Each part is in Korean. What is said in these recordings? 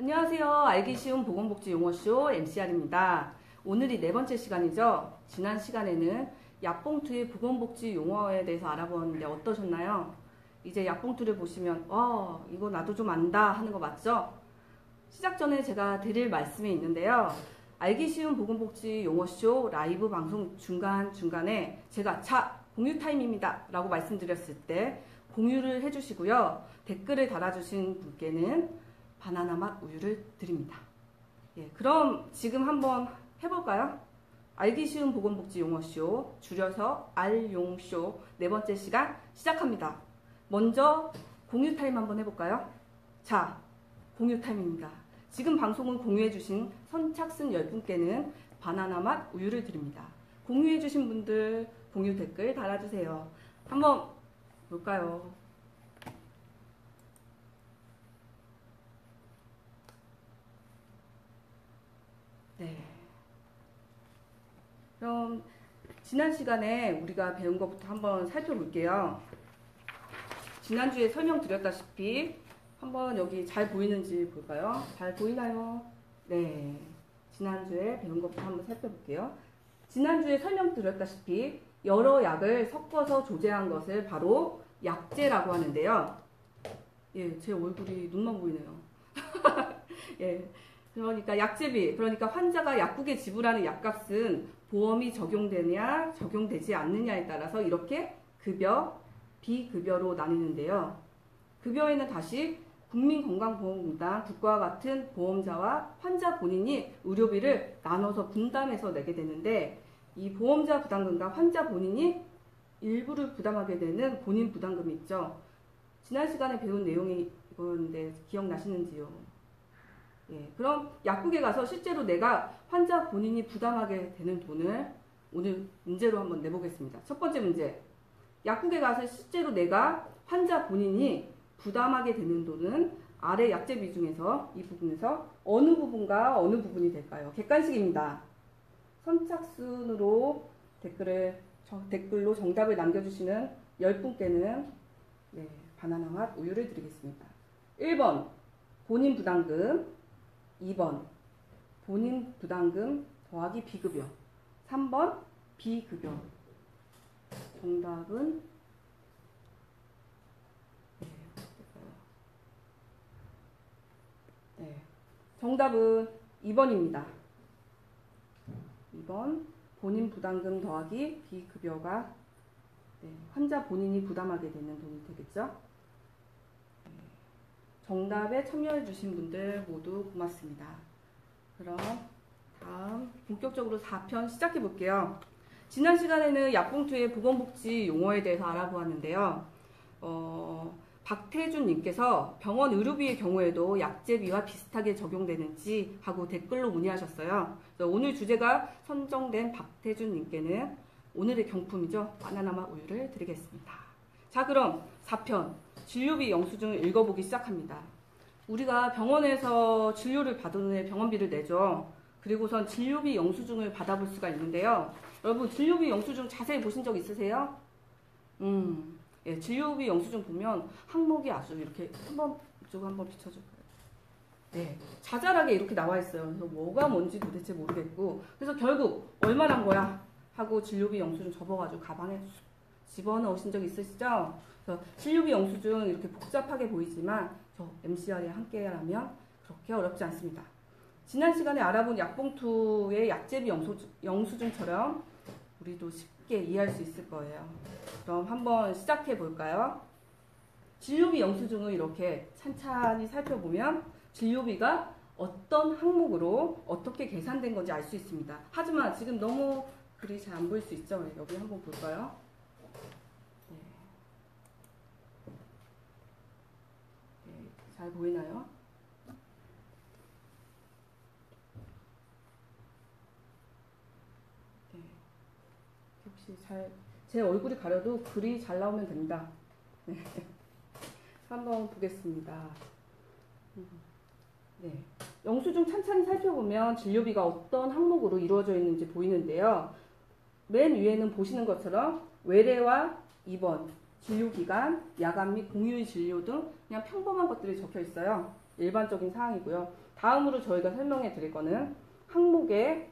안녕하세요. 알기 쉬운 보건복지 용어쇼 MCR입니다. 오늘이 네 번째 시간이죠. 지난 시간에는 약봉투의 보건복지 용어에 대해서 알아보았는데 어떠셨나요? 이제 약봉투를 보시면 어 이거 나도 좀 안다 하는 거 맞죠? 시작 전에 제가 드릴 말씀이 있는데요. 알기 쉬운 보건복지 용어쇼 라이브 방송 중간중간에 제가 자 공유 타임입니다 라고 말씀드렸을 때 공유를 해주시고요. 댓글을 달아주신 분께는 바나나 맛 우유를 드립니다. 예, 그럼 지금 한번 해볼까요? 알기 쉬운 보건복지 용어쇼, 줄여서 알용쇼 네 번째 시간 시작합니다. 먼저 공유 타임 한번 해볼까요? 자, 공유 타임입니다. 지금 방송을 공유해주신 선착순 10분께는 바나나 맛 우유를 드립니다. 공유해주신 분들 공유 댓글 달아주세요. 한번 볼까요? 네. 그럼 지난 시간에 우리가 배운 것부터 한번 살펴볼게요. 지난주에 설명드렸다시피 한번 여기 잘 보이는지 볼까요? 잘 보이나요? 네. 지난주에 배운 것부터 한번 살펴볼게요. 지난주에 설명드렸다시피 여러 약을 섞어서 조제한 것을 바로 약제라고 하는데요. 예, 제 얼굴이 눈만 보이네요. 예. 그러니까 약제비, 그러니까 환자가 약국에 지불하는 약값은 보험이 적용되냐, 적용되지 않느냐에 따라서 이렇게 급여, 비급여로 나뉘는데요. 급여에는 다시 국민건강보험공단, 국가와 같은 보험자와 환자 본인이 의료비를 나눠서 분담해서 내게 되는데 이 보험자 부담금과 환자 본인이 일부를 부담하게 되는 본인 부담금이 있죠. 지난 시간에 배운 내용이 이건데 기억나시는지요? 예, 그럼 약국에 가서 실제로 내가 환자 본인이 부담하게 되는 돈을 오늘 문제로 한번 내보겠습니다. 첫 번째 문제. 약국에 가서 실제로 내가 환자 본인이 부담하게 되는 돈은 아래 약제 비 중에서 이 부분에서 어느 부분과 어느 부분이 될까요? 객관식입니다. 선착순으로 댓글을 댓글로 정답을 남겨주시는 10분께는 네, 바나나 맛 우유를 드리겠습니다. 1번 본인 부담금 2번. 본인 부담금 더하기 비급여. 3번 비급여. 정답은? 네, 정답은 2번입니다. 2번. 본인 부담금 더하기 비급여가 네, 환자 본인이 부담하게 되는 돈이 되겠죠. 네, 정답에 참여해 주신 분들 모두 고맙습니다. 그럼 다음 본격적으로 4편 시작해 볼게요. 지난 시간에는 약봉투의 보건복지 용어에 대해서 알아보았는데요. 어, 박태준님께서 병원 의료비의 경우에도 약제비와 비슷하게 적용되는지 하고 댓글로 문의하셨어요. 오늘 주제가 선정된 박태준님께는 오늘의 경품이죠. 바나나맛 우유를 드리겠습니다. 자 그럼 4편 진료비 영수증을 읽어보기 시작합니다. 우리가 병원에서 진료를 받은 후에 병원비를 내죠. 그리고선 진료비 영수증을 받아볼 수가 있는데요. 여러분 진료비 영수증 자세히 보신 적 있으세요? 음, 예, 진료비 영수증 보면 항목이 아주 이렇게 한번 이쪽 한번 비춰줄까요? 네, 자잘하게 이렇게 나와 있어요. 그래서 뭐가 뭔지 도대체 모르겠고, 그래서 결국 얼마난 거야 하고 진료비 영수증 접어가지고 가방에 집어넣으신 적 있으시죠? 그래서 진료비 영수증 이렇게 복잡하게 보이지만 저 MCR에 함께라면 그렇게 어렵지 않습니다. 지난 시간에 알아본 약봉투의 약제비 영수증, 영수증 처럼 우리도 쉽게 이해할 수 있을 거예요. 그럼 한번 시작해 볼까요? 진료비 영수증을 이렇게 찬찬히 살펴보면 진료비가 어떤 항목으로 어떻게 계산된 건지 알 수 있습니다. 하지만 지금 너무 글이 잘 안 보일 수 있죠? 여기 한번 볼까요? 네. 네, 잘 보이나요? 네. 혹시 잘, 제 얼굴이 가려도 글이 잘 나오면 됩니다. 네. 한번 보겠습니다. 네. 영수증 찬찬히 살펴보면 진료비가 어떤 항목으로 이루어져 있는지 보이는데요. 맨 위에는 보시는 것처럼 외래와 입원, 진료기간, 야간 및 공휴일 진료 등 그냥 평범한 것들이 적혀 있어요. 일반적인 사항이고요. 다음으로 저희가 설명해 드릴 거는 항목에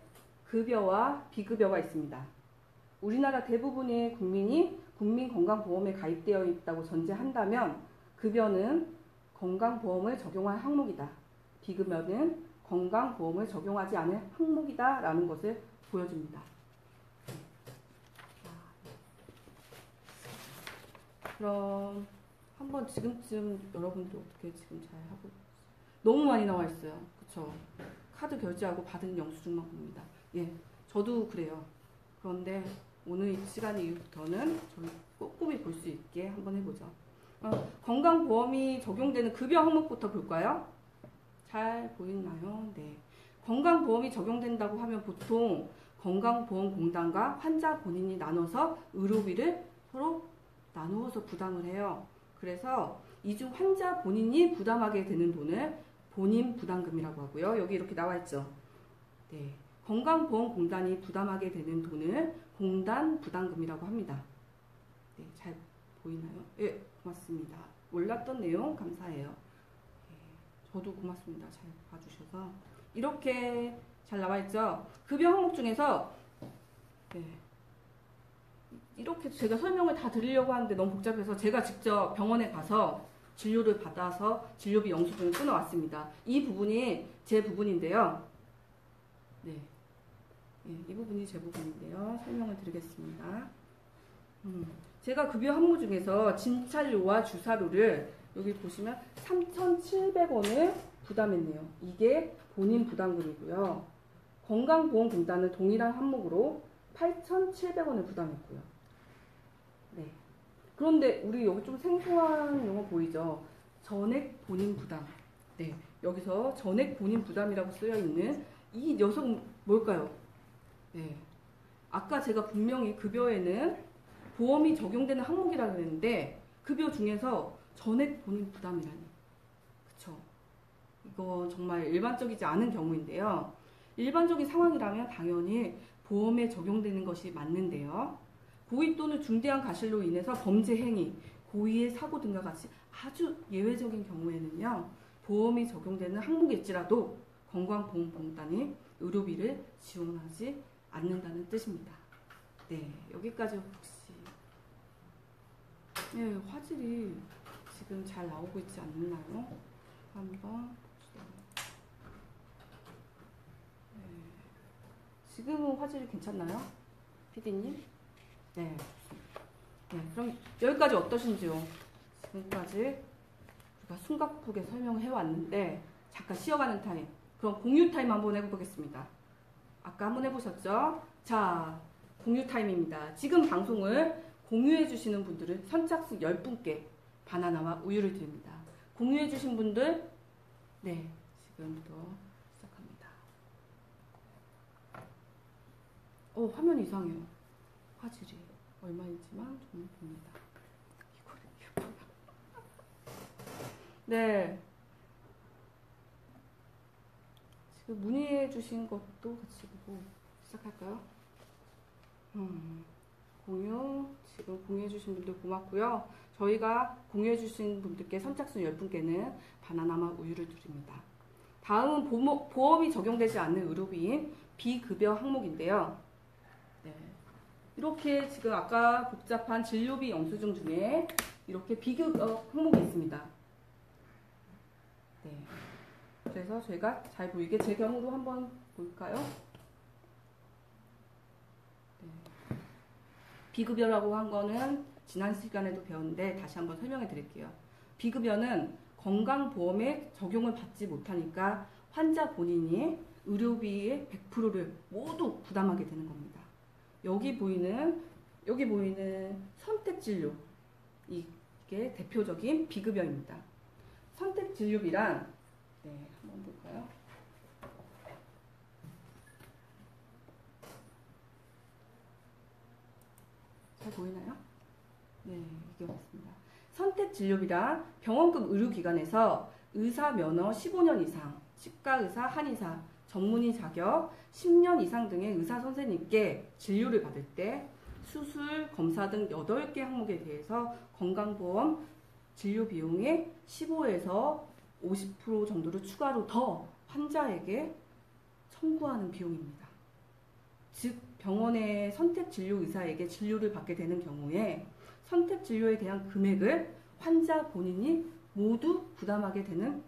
급여와 비급여가 있습니다. 우리나라 대부분의 국민이 국민건강보험에 가입되어 있다고 전제한다면 급여는 건강보험을 적용할 항목이다. 비급여는 건강보험을 적용하지 않을 항목이다 라는 것을 보여줍니다. 그럼 한번 지금쯤 여러분들 어떻게 지금 잘 하고 너무 많이 나와 있어요. 그쵸? 카드 결제하고 받은 영수증만 봅니다. 예, 저도 그래요. 그런데 오늘 이 시간 이후부터는 저희 꼼꼼히 볼 수 있게 한번 해보죠. 어, 건강보험이 적용되는 급여 항목부터 볼까요? 잘 보이나요? 네. 건강보험이 적용된다고 하면 보통 건강보험공단과 환자 본인이 나눠서 의료비를 서로 나누어서 부담을 해요. 그래서 이중 환자 본인이 부담하게 되는 돈을 본인 부담금이라고 하고요. 여기 이렇게 나와 있죠. 네. 건강보험공단이 부담하게 되는 돈을 공단 부담금이라고 합니다. 네, 잘 보이나요? 예, 고맙습니다. 몰랐던 내용 감사해요. 네, 저도 고맙습니다. 잘 봐주셔서 이렇게 잘 나와 있죠. 급여 항목 중에서 네, 이렇게 제가 설명을 다 드리려고 하는데 너무 복잡해서 제가 직접 병원에 가서 진료를 받아서 진료비 영수증을 끊어왔습니다. 이 부분이 제 부분인데요. 네. 네, 이 부분이 제 부분인데요. 설명을 드리겠습니다. 음, 제가 급여 항목 중에서 진찰료와 주사료를 여기 보시면 3,700원을 부담했네요. 이게 본인 부담금이고요. 건강보험공단은 동일한 항목으로 8,700원을 부담했고요. 네. 그런데 우리 여기 좀 생소한 용어 보이죠? 전액 본인 부담. 네. 여기서 전액 본인 부담이라고 쓰여 있는 이 녀석 뭘까요? 네. 아까 제가 분명히 급여에는 보험이 적용되는 항목이라고 했는데 급여 중에서 전액 본인 부담이라니. 그쵸? 이거 정말 일반적이지 않은 경우인데요. 일반적인 상황이라면 당연히 보험에 적용되는 것이 맞는데요. 고의 또는 중대한 과실로 인해서 범죄 행위, 고의의 사고 등과 같이 아주 예외적인 경우에는요. 보험이 적용되는 항목일지라도 건강보험공단이 의료비를 지원하지 않는다는 뜻입니다. 네, 여기까지 혹시 네, 화질이 지금 잘 나오고 있지 않나요? 한번 봅시다. 네, 지금은 화질이 괜찮나요? 피디님? 네, 네, 그럼 여기까지 어떠신지요? 지금까지 우리가 숨가쁘게 설명을 해왔는데 잠깐 쉬어가는 타임 그럼 공유 타임 한번 해보겠습니다. 아까 한번 해보셨죠? 자, 공유 타임입니다. 지금 방송을 공유해 주시는 분들은 선착순 10분께 바나나와 우유를 드립니다. 공유해 주신 분들, 네, 지금부터 시작합니다. 어, 화면 이상해요. 화질이. 얼마인지만 좀 봅니다. 이거를, 네. 지금 문의해 주신 것도 같이 보고 시작할까요? 음, 공유, 지금 공유해 주신 분들 고맙고요. 저희가 공유해 주신 분들께 선착순 10분께는 바나나와 우유를 드립니다. 다음은 보험이 적용되지 않는 의료비인 비급여 항목인데요. 네. 이렇게 지금 아까 복잡한 진료비 영수증 중에 이렇게 비급여 항목이 있습니다. 네. 그래서 저희가 잘 보이게 제 경우도 한번 볼까요? 네. 비급여라고 한 거는 지난 시간에도 배웠는데 다시 한번 설명해 드릴게요. 비급여는 건강보험에 적용을 받지 못하니까 환자 본인이 의료비의 100%를 모두 부담하게 되는 겁니다. 여기 보이는 여기 보이는 선택 진료 이게 대표적인 비급여입니다. 선택 진료비란 네, 한번 볼까요? 잘 보이나요? 네, 이게 맞습니다. 선택 진료비라 병원급 의료기관에서 의사 면허 15년 이상, 치과 의사, 한의사, 전문의 자격 10년 이상 등의 의사 선생님께 진료를 받을 때 수술, 검사 등 8개 항목에 대해서 건강보험 진료 비용의 15에서 50% 정도를 추가로 더 환자에게 청구하는 비용입니다. 즉 병원의 선택 진료 의사에게 진료를 받게 되는 경우에 선택 진료에 대한 금액을 환자 본인이 모두 부담하게 되는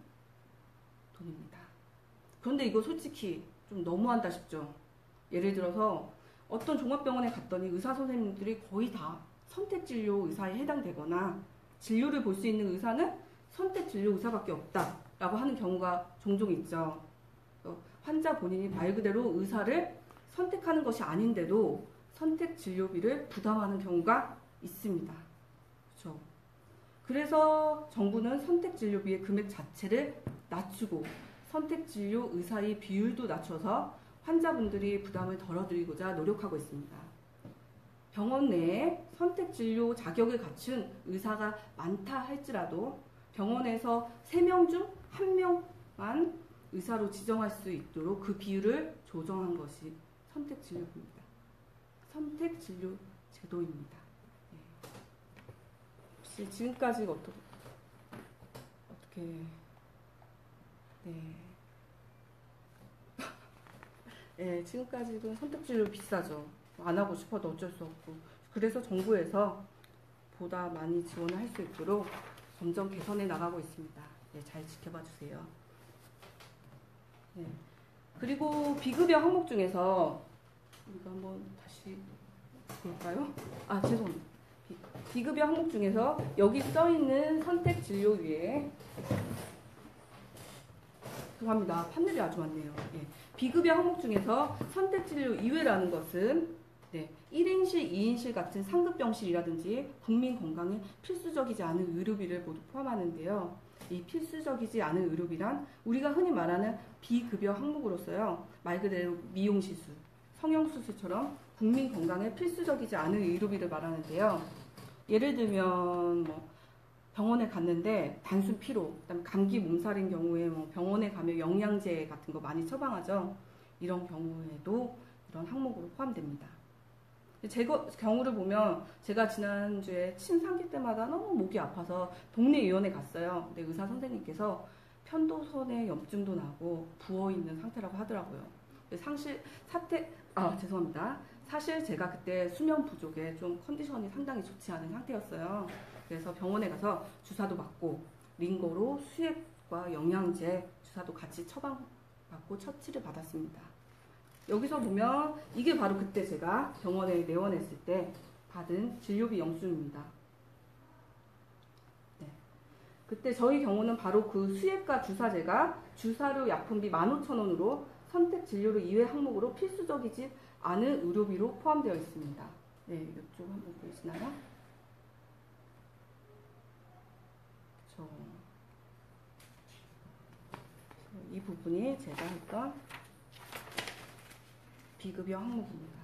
돈입니다. 그런데 이거 솔직히 좀 너무한다 싶죠. 예를 들어서 어떤 종합병원에 갔더니 의사 선생님들이 거의 다 선택 진료 의사에 해당되거나 진료를 볼 수 있는 의사는 선택 진료 의사밖에 없다라고 하는 경우가 종종 있죠. 환자 본인이 말 그대로 의사를 선택하는 것이 아닌데도 선택 진료비를 부담하는 경우가 있습니다. 그렇죠. 그래서 정부는 선택 진료비의 금액 자체를 낮추고 선택 진료 의사의 비율도 낮춰서 환자분들이 부담을 덜어드리고자 노력하고 있습니다. 병원 내에 선택 진료 자격을 갖춘 의사가 많다 할지라도 병원에서 3명 중 1명만 의사로 지정할 수 있도록 그 비율을 조정한 것이 선택 진료입니다. 선택 진료 제도입니다. 네. 혹시 지금까지 어떻게 어떻게 네. 네, 지금까지도 선택 진료 비싸죠. 안 하고 싶어도 어쩔 수 없고. 그래서 정부에서 보다 많이 지원을 할 수 있도록 점점 개선해 나가고 있습니다. 네, 잘 지켜봐 주세요. 네. 그리고 비급여 항목 중에서 이거 한번 다시 볼까요? 아 죄송합니다. 비, 급여 항목 중에서 여기 써 있는 선택 진료 위에 합니다. 판넬이 아주 많네요. 예. 비급여 항목 중에서 선택 진료 이외라는 것은 네, 1인실, 2인실 같은 상급 병실이라든지 국민 건강에 필수적이지 않은 의료비를 모두 포함하는데요. 이 필수적이지 않은 의료비란 우리가 흔히 말하는 비급여 항목으로서요. 말 그대로 미용시술, 성형수술처럼 국민 건강에 필수적이지 않은 의료비를 말하는데요. 예를 들면 뭐 병원에 갔는데 단순 피로, 그다음에 감기 몸살인 경우에 뭐 병원에 가면 영양제 같은 거 많이 처방하죠. 이런 경우에도 이런 항목으로 포함됩니다. 제 경우를 보면 제가 지난주에 침 상기 때마다 너무 목이 아파서 동네 의원에 갔어요. 근데 의사 선생님께서 편도선에 염증도 나고 부어 있는 상태라고 하더라고요. 상실 사태 아 죄송합니다. 사실 제가 그때 수면 부족에 좀 컨디션이 상당히 좋지 않은 상태였어요. 그래서 병원에 가서 주사도 맞고 링거로 수액과 영양제 주사도 같이 처방받고 처치를 받았습니다. 여기서 보면 이게 바로 그때 제가 병원에 내원했을 때 받은 진료비 영수입니다. 네. 그때 저희 경우는 바로 그 수액과 주사제가 주사료 약품비 15,000원으로 선택 진료료 이외 항목으로 필수적이지 않은 의료비로 포함되어 있습니다. 네, 이쪽 한번 보시나요? 그렇죠. 이 부분이 제가 했던 비급여 항목입니다.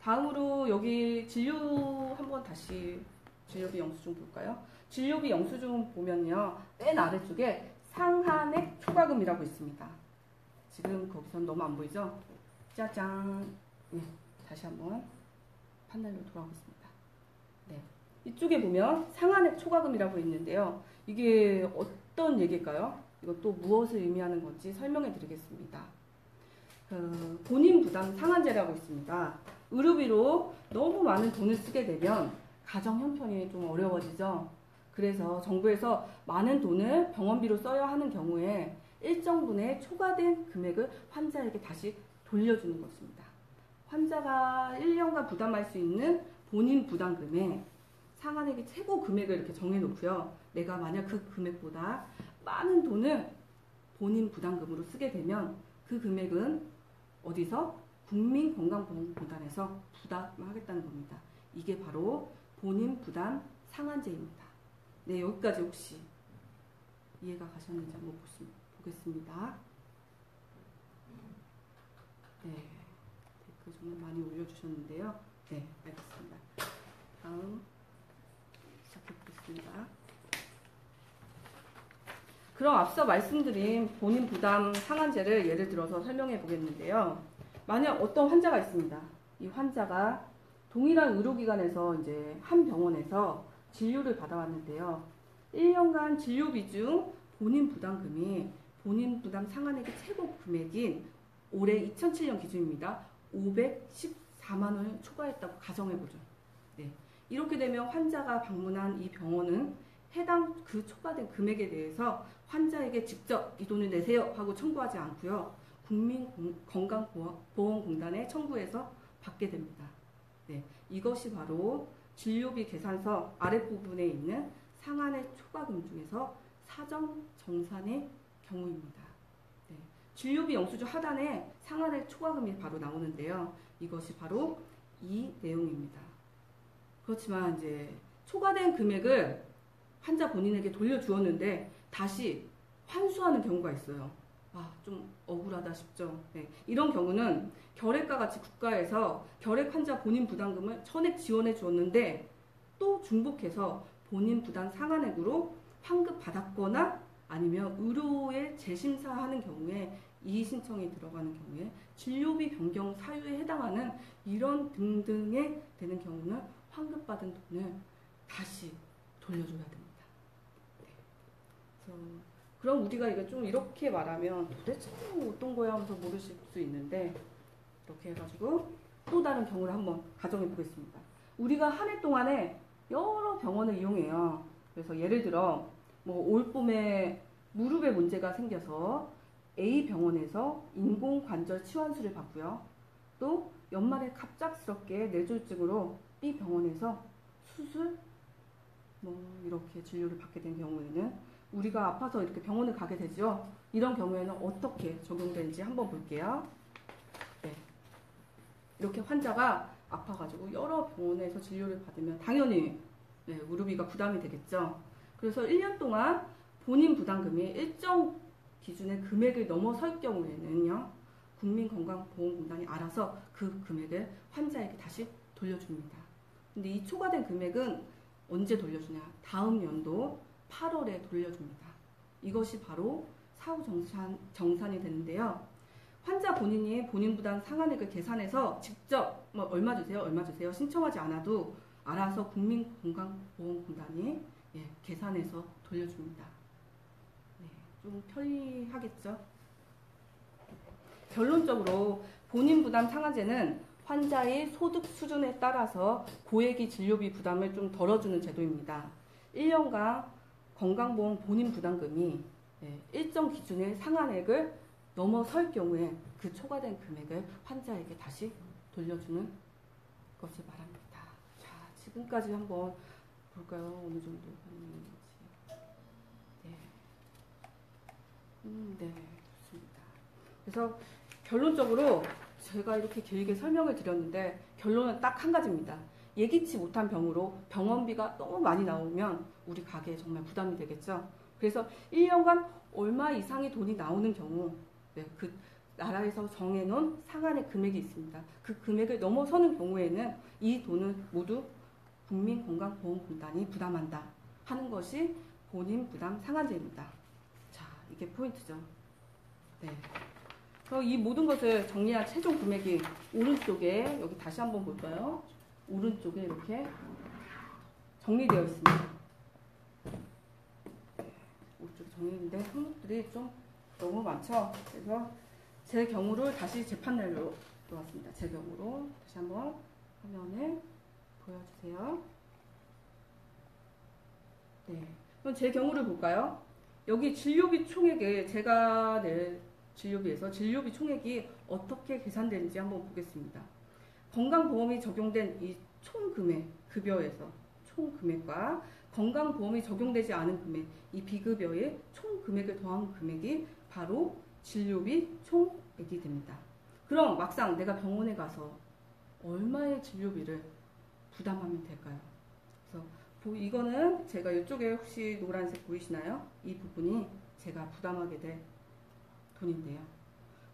다음으로 여기 진료 한번 다시 진료비 영수증 볼까요? 진료비 영수증 보면요. 맨 아래쪽에 상한액 초과금이라고 있습니다. 지금 거기선 너무 안 보이죠? 짜잔. 네, 다시 한번 판넬로 돌아오겠습니다. 네. 이쪽에 보면 상한액 초과금이라고 있는데요. 이게 어떤 얘기일까요? 이것도 무엇을 의미하는 건지 설명해 드리겠습니다. 그 본인 부담 상한제라고 있습니다. 의료비로 너무 많은 돈을 쓰게 되면 가정 형편이 좀 어려워지죠. 그래서 정부에서 많은 돈을 병원비로 써야 하는 경우에 일정 분의 초과된 금액을 환자에게 다시 돌려주는 것입니다. 환자가 1년간 부담할 수 있는 본인 부담금에 상한액의 최고 금액을 이렇게 정해놓고요. 내가 만약 그 금액보다 많은 돈을 본인 부담금으로 쓰게 되면 그 금액은 어디서? 국민건강보험공단에서 부담하겠다는 겁니다. 이게 바로 본인 부담 상한제입니다. 네, 여기까지 혹시 이해가 가셨는지 한번 보겠습니다. 네, 댓글 정말 많이 올려주셨는데요. 네, 알겠습니다. 다음 시작해보겠습니다. 그럼 앞서 말씀드린 본인 부담 상한제를 예를 들어서 설명해 보겠는데요. 만약 어떤 환자가 있습니다. 이 환자가 동일한 의료기관에서 이제 한 병원에서 진료를 받아왔는데요. 1년간 진료비 중 본인 부담금이 본인 부담 상한액의 최고 금액인 올해 2007년 기준입니다. 514만 원을 초과했다고 가정해 보죠. 네. 이렇게 되면 환자가 방문한 이 병원은 해당 그 초과된 금액에 대해서 환자에게 직접 이 돈을 내세요 하고 청구하지 않고요. 국민건강보험공단에 청구해서 받게 됩니다. 네. 이것이 바로 진료비 계산서 아랫부분에 있는 상한의 초과금 중에서 사정 정산의 경우입니다. 네. 진료비 영수증 하단에 상한의 초과금이 바로 나오는데요. 이것이 바로 이 내용입니다. 그렇지만 이제 초과된 금액을 환자 본인에게 돌려주었는데 다시 환수하는 경우가 있어요. 아, 좀 억울하다 싶죠. 네. 이런 경우는 결핵과 같이 국가에서 결핵 환자 본인 부담금을 전액 지원해 주었는데 또 중복해서 본인 부담 상한액으로 환급 받았거나 아니면 의료에 재심사하는 경우에 이의 신청이 들어가는 경우에 진료비 변경 사유에 해당하는 이런 등등에 되는 경우는 환급받은 돈을 다시 돌려줘야 됩니다. 네. 그래서 그럼 우리가 이거 좀 이렇게 말하면 도대체 어떤 거야 하면서 모르실 수 있는데 이렇게 해가지고 또 다른 경우를 한번 가정해 보겠습니다. 우리가 한 해 동안에 여러 병원을 이용해요. 그래서 예를 들어 뭐 올봄에 무릎에 문제가 생겨서 A 병원에서 인공관절 치환술을 받고요. 또 연말에 갑작스럽게 뇌졸중으로 B 병원에서 수술 뭐 이렇게 진료를 받게 된 경우에는 우리가 아파서 이렇게 병원을 가게 되죠. 이런 경우에는 어떻게 적용되는지 한번 볼게요. 네. 이렇게 환자가 아파가지고 여러 병원에서 진료를 받으면 당연히 네, 의료비가 부담이 되겠죠. 그래서 1년 동안 본인 부담금이 일정 기준의 금액을 넘어설 경우에는요, 국민건강보험공단이 알아서 그 금액을 환자에게 다시 돌려줍니다. 근데 이 초과된 금액은 언제 돌려주냐? 다음 연도 8월에 돌려줍니다. 이것이 바로 사후 정산, 정산이 되는데요. 환자 본인이 본인 부담 상한액을 계산해서 직접 뭐 얼마 주세요, 얼마 주세요 신청하지 않아도 알아서 국민건강보험공단이 예, 계산해서 돌려줍니다. 네, 좀 편리하겠죠? 결론적으로 본인 부담 상한제는 환자의 소득 수준에 따라서 고액의 진료비 부담을 좀 덜어주는 제도입니다. 1년간 건강보험 본인 부담금이 예, 일정 기준의 상한액을 넘어설 경우에 그 초과된 금액을 환자에게 다시 돌려주는 것을 말합니다. 자, 지금까지 한번 볼까요? 어느 정도 했는지. 네. 음, 네, 좋습니다. 그래서 결론적으로 제가 이렇게 길게 설명을 드렸는데 결론은 딱 한 가지입니다. 예기치 못한 병으로 병원비가 너무 많이 나오면 우리 가게에 정말 부담이 되겠죠. 그래서 1년간 얼마 이상의 돈이 나오는 경우 네, 그 나라에서 정해놓은 상한의 금액이 있습니다. 그 금액을 넘어서는 경우에는 이 돈을 모두 국민건강보험공단이 부담한다 하는 것이 본인 부담 상한제입니다. 자, 이게 포인트죠. 네. 이 모든 것을 정리한 최종 금액이 오른쪽에 여기 다시 한번 볼까요? 오른쪽에 이렇게 정리되어 있습니다. 오른쪽에 정리인데 항목들이 좀 너무 많죠? 그래서 제 경우를 다시 재판날로 들어왔습니다. 제 경우로 다시 한번 화면을 보여주세요. 네. 그럼 제 경우를 볼까요? 여기 진료비 총액을 제가 낼 진료비에서 진료비 총액이 어떻게 계산되는지 한번 보겠습니다. 건강보험이 적용된 이 총금액, 급여에서 총금액과 건강보험이 적용되지 않은 금액, 이 비급여의 총금액을 더한 금액이 바로 진료비 총액이 됩니다. 그럼 막상 내가 병원에 가서 얼마의 진료비를 부담하면 될까요? 그래서 이거는 제가 이쪽에 혹시 노란색 보이시나요? 이 부분이 제가 부담하게 될 돈인데요.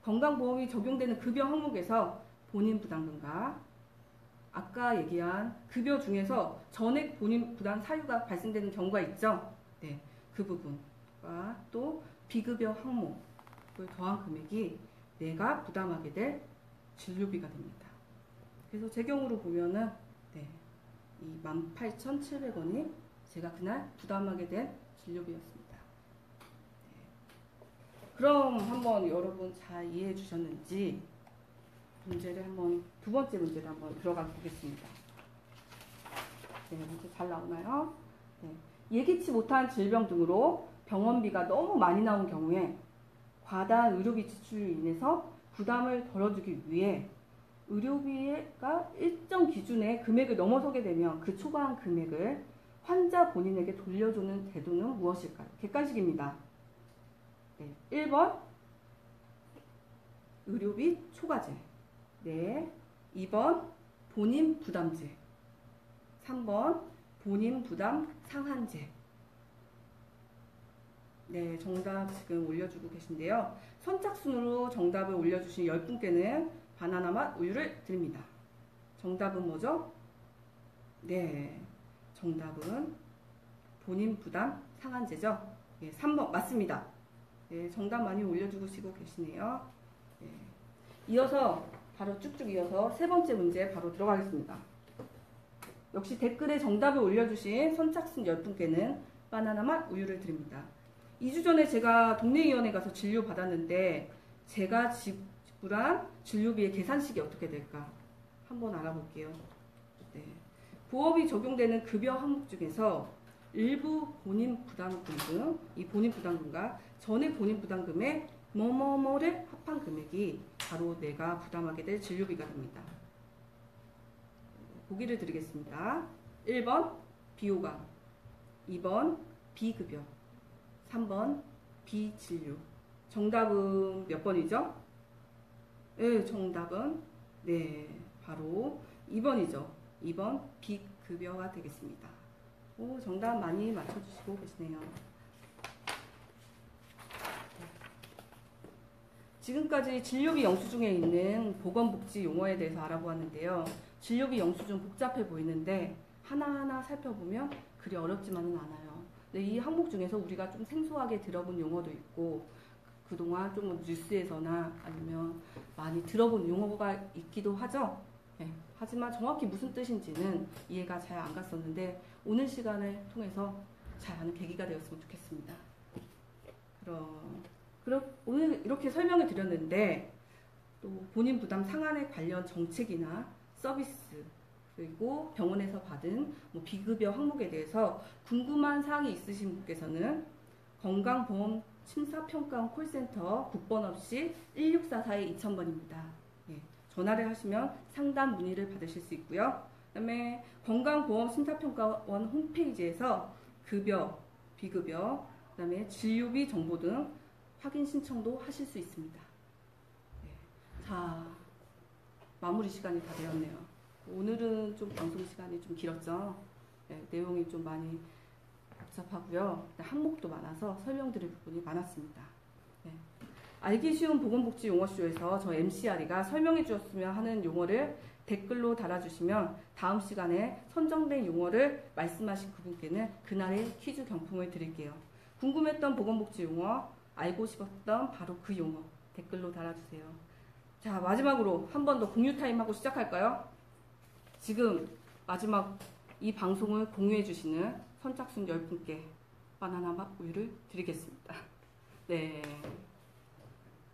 건강보험이 적용되는 급여 항목에서 본인 부담금과 아까 얘기한 급여 중에서 전액 본인 부담 사유가 발생되는 경우가 있죠. 네, 그 부분과 또 비급여 항목을 더한 금액이 내가 부담하게 될 진료비가 됩니다. 그래서 제 경우로 보면은 네, 이 18,700원이 제가 그날 부담하게 된 진료비였습니다. 그럼 한번 여러분 잘 이해해 주셨는지 문제를 한번 두 번째 문제를 한번 들어가 보겠습니다. 네, 문제 잘 나오나요? 네. 예기치 못한 질병 등으로 병원비가 너무 많이 나온 경우에 과다한 의료비 지출로 인해서 부담을 덜어주기 위해 의료비가 일정 기준의 금액을 넘어서게 되면 그 초과한 금액을 환자 본인에게 돌려주는 제도는 무엇일까요? 객관식입니다. 네, 1번 의료 비 초과제 네, 2번 본인 부담제 3번 본인 부담 상한제 네, 정답 지금 올려주고 계신데요. 선착순으로 정답을 올려주신 10분께는 바나나 맛 우유를 드립니다. 정답은 뭐죠? 네, 정답은 본인 부담 상한제죠. 네, 3번 맞습니다. 네, 정답 많이 올려주시고 계시네요. 네. 이어서 바로 쭉쭉 이어서 세 번째 문제 바로 들어가겠습니다. 역시 댓글에 정답을 올려주신 선착순 10분께는 바나나 맛 우유를 드립니다. 2주 전에 제가 동네의원에 가서 진료 받았는데 제가 지불한 진료비의 계산식이 어떻게 될까 한번 알아볼게요. 네. 보험이 적용되는 급여 항목 중에서 일부 본인 부담금 등, 이 본인 부담금과 전액 본인 부담금의 뭐뭐뭐를 합한 금액이 바로 내가 부담하게 될 진료비가 됩니다. 보기를 드리겠습니다. 1번 비호감, 2번 비급여, 3번 비진료. 정답은 몇 번이죠? 네, 정답은 네, 바로 2번이죠. 2번 비급여가 되겠습니다. 오, 정답 많이 맞춰주시고 계시네요. 지금까지 진료비 영수증에 있는 보건복지 용어에 대해서 알아보았는데요. 진료비 영수증 복잡해 보이는데 하나하나 살펴보면 그리 어렵지만은 않아요. 근데 이 항목 중에서 우리가 좀 생소하게 들어본 용어도 있고 그동안 좀 뉴스에서나 아니면 많이 들어본 용어가 있기도 하죠. 네. 하지만 정확히 무슨 뜻인지는 이해가 잘 안 갔었는데 오늘 시간을 통해서 잘 아는 계기가 되었으면 좋겠습니다. 그럼, 그럼 오늘 이렇게 설명을 드렸는데 또 본인 부담 상한에 관련 정책이나 서비스 그리고 병원에서 받은 뭐 비급여 항목에 대해서 궁금한 사항이 있으신 분께서는 건강보험 심사평가원 콜센터 국번 없이 1644-2000번입니다. 예, 전화를 하시면 상담 문의를 받으실 수 있고요. 그 다음에 건강보험 심사평가원 홈페이지에서 급여, 비급여, 그 다음에 진료비 정보 등 확인 신청도 하실 수 있습니다. 예, 자, 마무리 시간이 다 되었네요. 오늘은 좀 방송 시간이 좀 길었죠. 네, 내용이 좀 많이 복잡하고요. 항목도 많아서 설명드릴 부분이 많았습니다. 네. 알기 쉬운 보건복지 용어쇼에서 저 MCR이가 설명해 주었으면 하는 용어를 댓글로 달아주시면 다음 시간에 선정된 용어를 말씀하신 그분께는 그날의 퀴즈 경품을 드릴게요. 궁금했던 보건복지 용어, 알고 싶었던 바로 그 용어 댓글로 달아주세요. 자, 마지막으로 한 번 더 공유 타임 하고 시작할까요? 지금 마지막 이 방송을 공유해 주시는 선착순 10분께 바나나 맛 우유를 드리겠습니다. 네.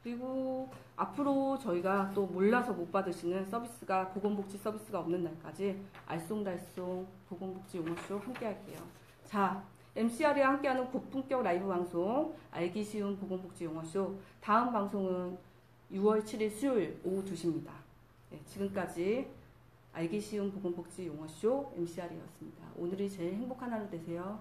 그리고 앞으로 저희가 또 몰라서 못 받으시는 서비스가 보건복지 서비스가 없는 날까지 알쏭달쏭 보건복지 용어쇼 함께 할게요. 자, MCR이와 함께하는 고품격 라이브 방송 알기 쉬운 보건복지 용어쇼 다음 방송은 6월 7일 수요일 오후 2시입니다. 네, 지금까지 알기 쉬운 보건복지 용어쇼 MCR이었습니다. 오늘이 제일 행복한 하루 되세요.